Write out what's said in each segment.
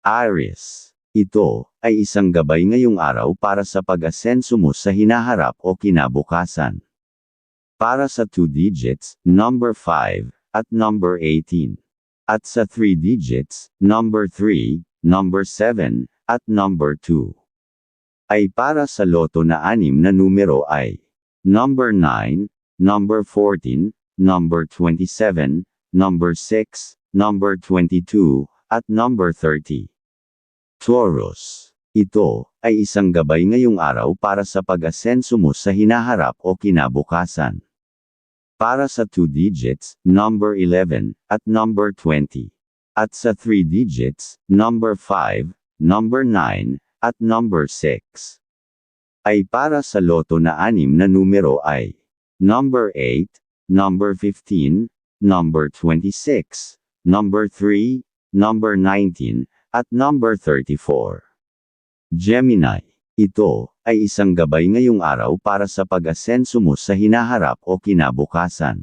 Aries. Ito ay isang gabay ngayong araw para sa pag-asenso mo sa hinaharap o kinabukasan. Para sa 2 digits, number 5, at number 18. At sa 3 digits, number 3, number 7, at number 2. Ay para sa loto na anim na numero ay number 9, number 14, number 27, number 6, number 22, at number 30. Taurus. Ito ay isang gabay ngayong araw para sa pag-asenso mo sa hinaharap o kinabukasan. Para sa 2 digits, number 11, at number 20. At sa 3 digits, number 5, number 9, at number 6. Ay para sa loto na anim na numero ay number 8, number 15, number 26, number 3, number 19, at number 34. Gemini. Ito ay isang gabay ngayong araw para sa pag-asenso mo sa hinaharap o kinabukasan.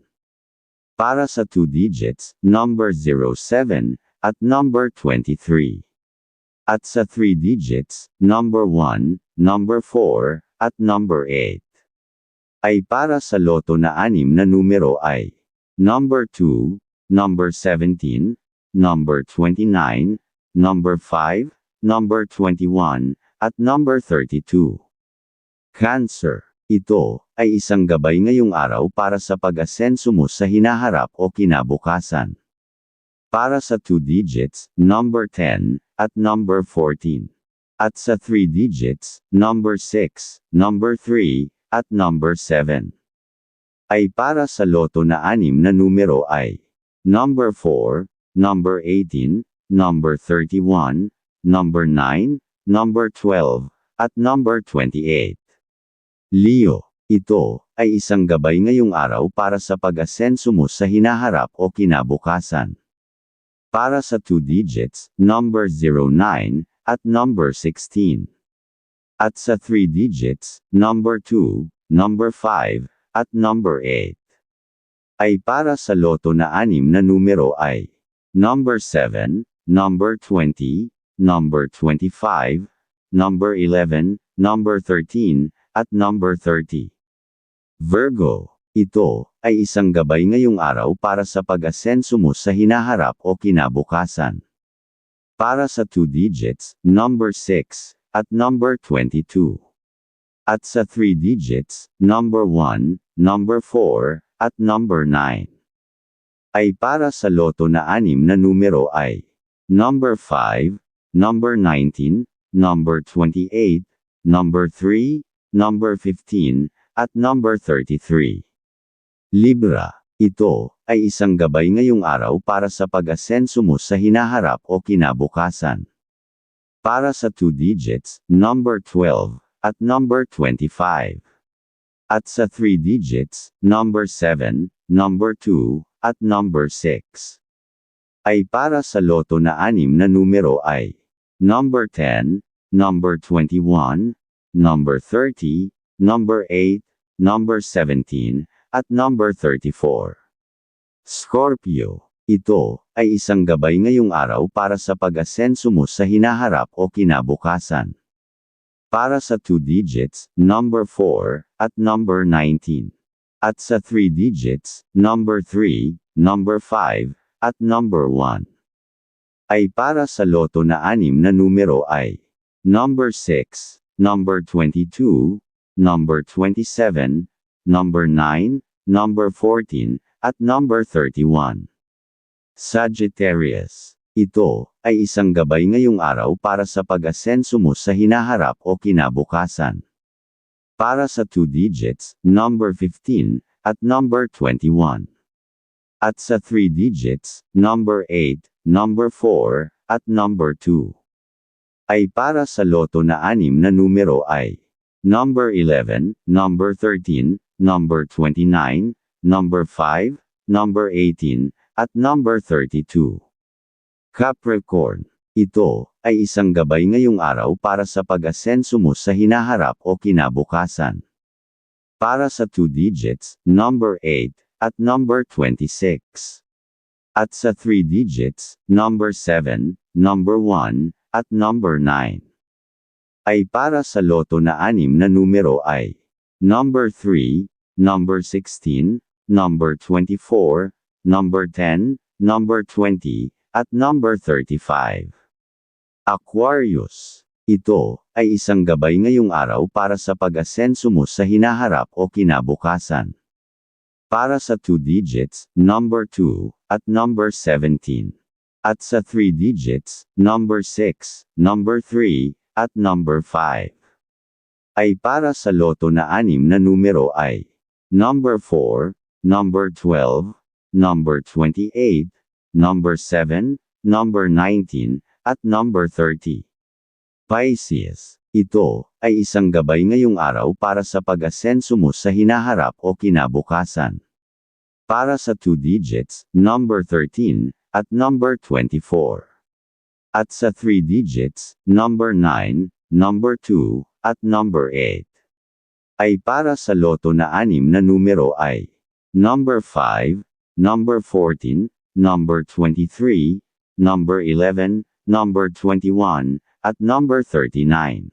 Para sa 2 digits, number 07, at number 23. At sa 3 digits, number 1, number 4, at number 8. Ay para sa loto na anim na numero ay number 2, number 17, number 29, number 5, number 21, at number 32. Cancer. Ito ay isang gabay ngayong araw para sa pag-asenso mo sa hinaharap o kinabukasan. Para sa 2 digits, number 10, at number 14. At sa 3 digits, number 6, number 3, at number 7. Ay para sa loto na anim na numero ay number 4, number 18, number 31, number 9, number 12, at number 28. Leo, ito ay isang gabay ngayong araw para sa pag-asenso mo sa hinaharap o kinabukasan. Para sa 2 digits, number 09, at number 16. At sa 3 digits, number 2, number 5, at number 8. Ay para sa loto na anim na numero ay number 7, number 20, number 25, number 11, number 13, at number 30. Virgo, ito ay isang gabay ngayong araw para sa pag-asenso mo sa hinaharap o kinabukasan. Para sa 2 digits, number 6, at number 22. At sa 3 digits, number 1, number 4, at number 9. Ay para sa loto na anim na numero ay number 5, number 19, number 28, number 3, number 15, at number 33. Libra, ito ay isang gabay ngayong araw para sa pag-asenso mo sa hinaharap o kinabukasan. Para sa 2 digits, number 12, at number 25. At sa 3 digits, number 7, number 2, at number 6. Ay para sa loto na anim na numero ay number 10, number 21, number 30, number 8, number 17, at number 34. Scorpio. Ito ay isang gabay ngayong araw para sa pag-asenso mo sa hinaharap o kinabukasan. Para sa 2 digits, number 4, at number 19. At sa 3 digits, number 3, number 5, at number 1 ay para sa loto na anim na numero ay number 6, number 22, number 27, number 9, number 14, at number 31. Sagittarius. Ito ay isang gabay ngayong araw para sa pag-asenso mo sa hinaharap o kinabukasan. Para sa 2 digits, number 15, at number 21. At sa 3 digits, number 8, number 4, at number 2. Ay para sa loto na anim na numero ay number 11, number 13, number 29, number 5, number 18, at number 32. Capricorn. Ito ay isang gabay ngayong araw para sa pag-asenso mo sa hinaharap o kinabukasan. Para sa 2 digits, number 8, at number 26. At sa 3 digits, number 7, number 1, at number 9. Ay para sa loto na anim na numero ay number 3, number 16, number 24, number 10, number 20, at number 35. Aquarius. Ito ay isang gabay ngayong araw para sa pag-asenso mo sa hinaharap o kinabukasan. Para sa 2 digits, number 2, at number 17. At sa 3 digits, number 6, number 3, at number 5. Ay para sa loto na anim na numero ay number 4, number 12, number 28, number 7, number 19, at number 30. Pisces, ito ay isang gabay ngayong araw para sa pag-asenso mo sa hinaharap o kinabukasan. Para sa 2 digits, number 13, at number 24. At sa 3 digits, number 9, number 2, at number 8. Ay para sa loto na anim na numero ay number 5, number 14, number 23, number 11, number 21, at number 39.